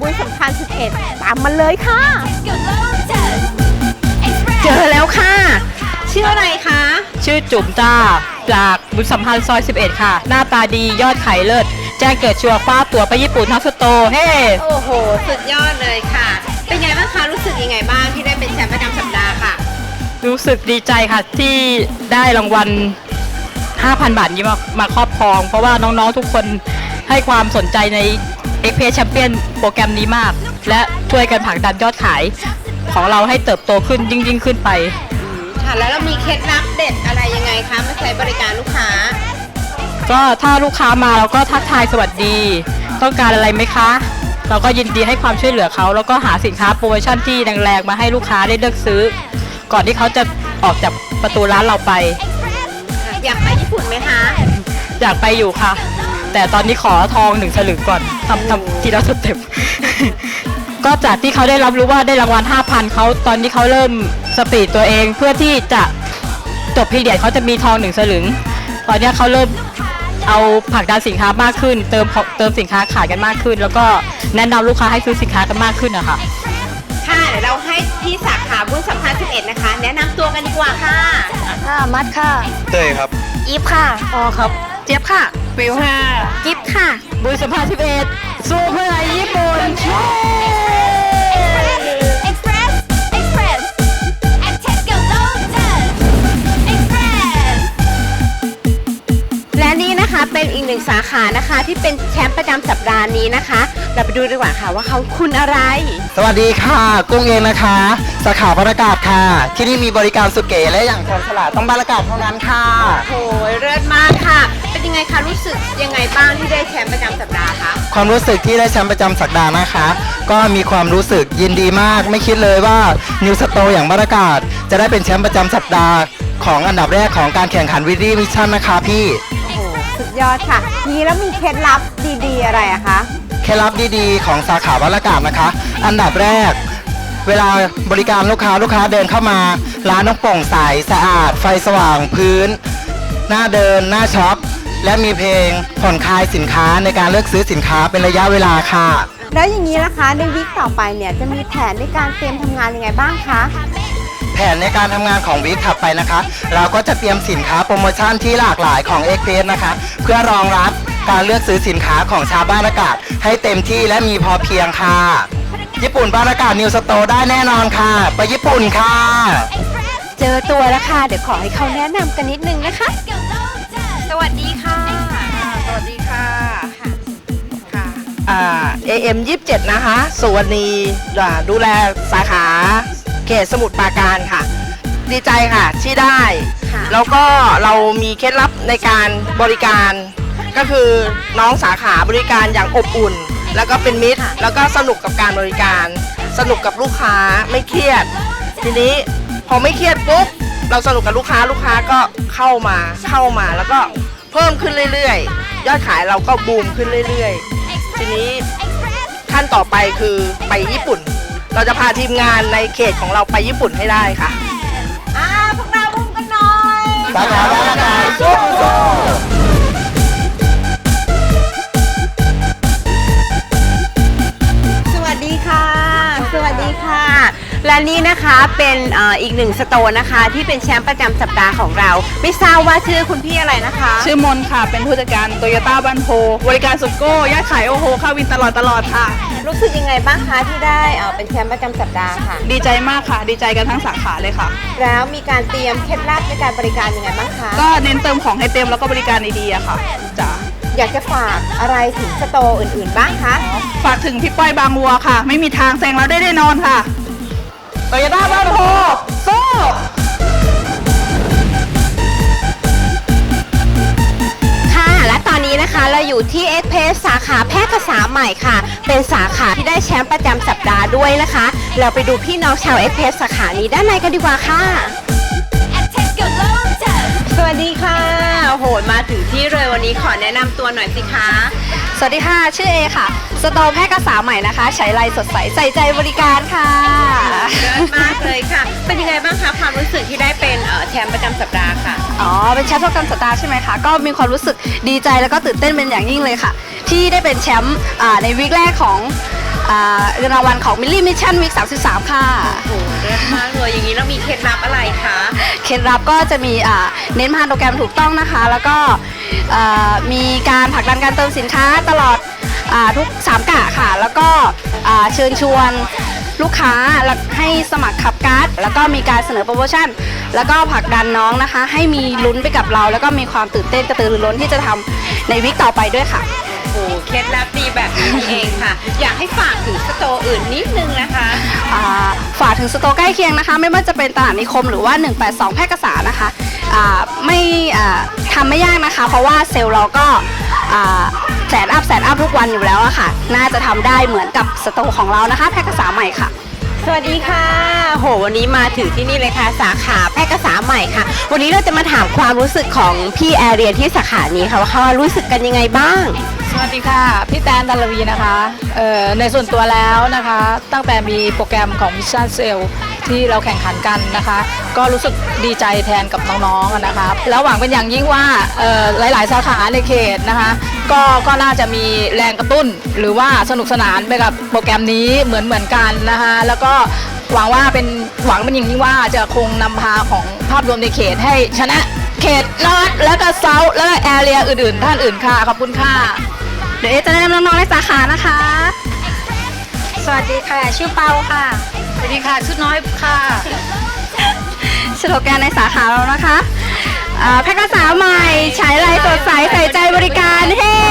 บุญสัมพันธ์11 ตามมาเลยค่ะ เจเจออแล้วค่ะ ชื่ออะไรคะ ชื่อจุ๋มจ้าจากบุญสัมพันธ์ซอย 11 ค่ะ หน้าตาดียอดขายเลิศ แจ้งเกิดชัวร์คว้าตั๋วไปญี่ปุ่นทั้งสโตร์เฮ้ โอ้โห สุดยอดเลยค่ะ เป็นไงบ้างคะ รู้สึกยังไงบ้างที่ได้เป็นแชมป์ประจำสัปดาห์ค่ะ รู้สึกดีใจค่ะที่ได้รางวัล 5,000 บาทนี้มามาครอบครอง เพราะว่าน้องๆทุกคนให้ความสนใจใน x p a Champion โปรแกรมนี้มาก และช่วยกันผลักดันยอดขายของเราให้เติบโตขึ้นยิ่งยิ่งๆขึ้นไป ค่ะแล้วเรามีเคล็ดลับเด็ดอะไรยังไงคะมาใช้บริการลูกค้า ก็ถ้าลูกค้ามาเราก็ทักทายสวัสดี ต้องการอะไรไหมคะ เราก็ยินดีให้ความช่วยเหลือเขาแล้วก็หาสินค้าโปรโมชั่นที่แรงๆมาให้ลูกค้าได้เลือกซื้อ ก่อนที่เขาจะออกจากประตูร้านเราไป อยากไปญี่ปุ่นไหมคะ อยากไปอยู่ค่ะ แต่ตอนนี้ขอทองหนึ่งสลึงก่อนทำทำทีละสเต็ป ก็จากที่เขาได้รับรู้ว่าได้รางวัล 5,000เขาตอนนี้เขาเริ่มสปีดตัวเองเพื่อที่จะจบพีเดียดเขาจะมีทองหนึ่งสลึง ตอนเนี้ยเขาเริ่มเอาผลักดันสินค้ามากขึ้น เติมเติมสินค้าขายกันมากขึ้น แล้วก็แนะนำลูกค้าให้ซื้อสินค้ากันมากขึ้นนะคะค่ะเดี๋ยวเราให้ที่สาขาบุญสัมพันธ์11 นะคะ แนะนำตัวกันดีกว่าค่ะ ค่ะ มัดค่ะ เต้ยครับ อีฟค่ะออครับ เจี๊ยบค่ะฟิวค่ะกิฟค่ะ บุญสัมพันธ์11สู้เพื่อญี่ปุ่น Express นอีกหนึ่งสาขานะคะที่เป็นแชมป์ประจำสัปดาห์นี้นะคะ เราไปดูดีกว่าค่ะว่าเขาคุณอะไร สวัสดีค่ะ กุ้งเองนะคะ สาขาบรรยากาศค่ะ ที่นี่มีบริการสุดเก๋และอย่างชนฉลาดต้องบรรยากาศเท่านั้นค่ะ โอ้ยเลิศมากค่ะ เป็นยังไงคะรู้สึกยังไงบ้างที่ได้แชมป์ประจำสัปดาห์คะความรู้สึกที่ได้แชมป์ประจำสัปดาห์นะคะ ก็มีความรู้สึกยินดีมาก ไม่คิดเลยว่านิวสโตอย่างบรรยากาศ จะได้เป็นแชมป์ประจำสัปดาห์ ของอันดับแรกของการแข่งขันวิดีมิชชั่นนะคะพี่โอ้โหสุด ยอดค่ะ นี้แล้วมีเคล็ดลับดีๆ อะไรอะคะ เคล็ดลับดีๆ ของสาขาบรรยากาศนะคะ อันดับแรก เวลาบริการลูกค้าลูกค้าเดินเข้ามา ร้านต้องโปร่งใสสะอาด ไฟสว่างพื้น หน้าเดิน หน้าช็อป และมีเพลงผ่อนคลายสินค้าในการเลือกซื้อสินค้าเป็นระยะเวลาค่ะ แล้วอย่างนี้นะคะในวิกต่อไปเนี่ยจะมีแผนในการเตรียมทำงานยังไงบ้างคะ แผนในการทำงานของวีคถัดไปนะคะ เราก็จะเตรียมสินค้าโปรโมชั่นที่หลากหลายของ x p เพนะคะ เพื่อรองรับการเลือกซื้อสินค้าของชาวบ้านอากาศ ให้เต็มที่และมีพอเพียงค่ะ ญี่ปุ่นบ้านอากาศนิวสโตได้แน่นอนค่ะ ไปญี่ปุ่นค่ะ เจอตัวแล้วค่ะ เดี๋ยวขอให้เขาแนะนำกันนิดนึงนะคะ สวัสดีค่ะ สวัสดีค่ะ ค่ะ อ่า AM 27 นะคะ สุวรรณีอ่าดูแลสาขา เขตสมุทรปราการค่ะ ดีใจค่ะที่ได้ ค่ะ แล้วก็เรามีเคล็ดลับในการบริการ ก็คือน้องสาขาบริการอย่างอบอุ่น แล้วก็เป็นมิตร แล้วก็สนุกกับการบริการ สนุกกับลูกค้าไม่เครียด ทีนี้พอไม่เครียดปุ๊บเราสนุกกับลูกค้าลูกค้าก็เข้ามาเข้ามาแล้วก็เพิ่มขึ้นเรื่อยๆ ยอดขายเราก็บูมขึ้นเรื่อยๆ ทีนี้ขั้นต่อไปคือไปญี่ปุ่น เราจะพาทีมงานในเขตของเราไปญี่ปุ่นให้ได้ค่ะ อ่าพวกเราบุ้มกันหน่อย สาขาบ้านอากาศสู้ส และนี่นะคะเป็นเอ่ออีกหนึ่งสโตร์นะคะ ที่เป็นแชมป์ประจำสัปดาห์ของเรา ไม่ทราบว่าชื่อคุณพี่อะไรนะคะ ชื่อมนค่ะ เป็นผู้จัดการโตโยต้าบ้านโพ บริการสุดโก้ยอดขายโอโหเข้าวินตลอดตลอดค่ะ รู้สึกยังไงบ้างคะที่ได้เอ่อเป็นแชมป์ประจำสัปดาห์ค่ะ ดีใจมากค่ะ ดีใจกันทั้งสาขาเลยค่ะ แล้วมีการเตรียมเคล็ดลับในการบริการยังไงบ้างคะก็เน้นเติมของให้เต็มแล้วก็บริการดีๆอะค่ะจ้ะอยากจะฝากอะไรถึงสโตร์อื่นๆบ้างคะ ฝากถึงพี่ป้อยบางวัวค่ะ ไม่มีทางแซงเราได้แน่นอนค่ะ โตโยต้าบ้านโพสู้ค่ะ และตอนนี้นะคะเราอยู่ที่เอ็กเพสสาขาแพทย์ภาษาใหม่ค่ะ เป็นสาขาที่ได้แชมป์ประจำสัปดาห์ด้วยนะคะ เราไปดูพี่น้องชาวเอ็กเพสสาขานี้ด้านในกันดีกว่าค่ะ and Tesco Lotus สวัสดีค่ะ โอ้โห มาถึงที่เลยวันนี้ขอแนะนำตัวหน่อยสิคะ สวัสดีค่ะ ชื่อเอค่ะสโตร์แพทย์กษาใหม่นะคะ ใช้ไลน์สดใสใส่ใจบริการค่ะเลิศมากเลยค่ะ เป็นยังไงบ้างคะความรู้สึกที่ได้เป็นเอ่อแชมป์ประจำสัปดาห์ค่ะ อ๋อ เป็นแชมป์ประจำสัปดาห์ใช่ไหมคะ ก็มีความรู้สึกดีใจแล้วก็ตื่นเต้นเป็นอย่างยิ่งเลยค่ะ ที่ได้เป็นแชมป์อ่าในวีคแรกของ อ่าเงินรางวัลของมิลลี่มิชชั่นวิก33 ค่ะ โอ้โหเลิศมากเลยอย่างนี้เรามีเคล็ดลับอะไรคะเคล็ดลับก็จะมีอ่าเน้นผ่านโปรแกรมถูกต้องนะคะ แล้วก็อ่ามีการผลักดันการเติมสินค้าตลอดอาทุก3กะค่ะ แล้วก็อ่าเชิญชวนลูกค้าแล้วให้สมัครขับการ์ดแล้วก็มีการเสนอโปรโมชั่น แล้วก็ผลักดันน้องนะคะ ให้มีลุ้นไปกับเรา แล้วก็มีความตื่นเต้นกระตือรือร้นที่จะทำในวิกต่อไปด้วยค่ะโอ้โหเคล็ดลับดีแบบนี้นี่เองค่ะ อยากให้ฝากถึงสโตร์อื่นนิดนึงนะคะ อ่าฝากถึงสโตร์ใกล้เคียงนะคะ ไม่ว่าจะเป็นตลาดนิคมหรือว่า 182 แพร่กษานะคะอ่าไม่อ่าทำไม่ยากนะคะ เพราะว่าเซลล์เราก็อ่าแสนอัพแสนอัพทุกวันอยู่แล้วอะค่ะ น่าจะทำได้เหมือนกับสโตร์ของเรานะคะ แพร่กษาใหม่ค่ะ สวัสดีค่ะ โห วันนี้มาถึงที่นี่เลยค่ะ สาขาแพร่กษาใหม่ค่ะ วันนี้เราจะมาถามความรู้สึกของพี่แอร์เรียนที่สาขานี้ค่ะว่าเขารู้สึกกันยังไงบ้าง สวัสดีค่ะ พี่แตนดัลวีนะคะเอ่อในส่วนตัวแล้วนะคะ ตั้งแต่มีโปรแกรมของ Mission s a l ที่เราแข่งขันกันนะคะ ก็รู้สึกดีใจแทนกับน้องๆนะคะแล้วหวังเป็นอย่างยิ่งว่าเอ่อหลายๆ สาขาในเขตนะคะ ก็ก็น่าจะมีแรงกระตุ้น หรือว่าสนุกสนานไปกับโปรแกรมนี้เหมือนเหมือนกันนะคะ แล้วก็หวังว่าเป็นหวังเป็นอย่างยิ่งว่าจะคงนำพาของภาพรวมในเขตให้ชนะเขตนอตแล้วก็เซาแล้วก็แอเรียอื่นๆ ท่านอื่นค่ะ ขอบคุณค่ะ ดี๋ยวเอ๊จะแนะนำน้องๆในสาขานะคะ สวัสดีค่ะ ชื่อเปาค่ะ สวัสดีค่ะชุดน้อยค่ะสโลแกนในสาขาเรานะคะอ่าแพร่กษาใหม่ใช้ไรสดใสใส่ใจบริการเฮ้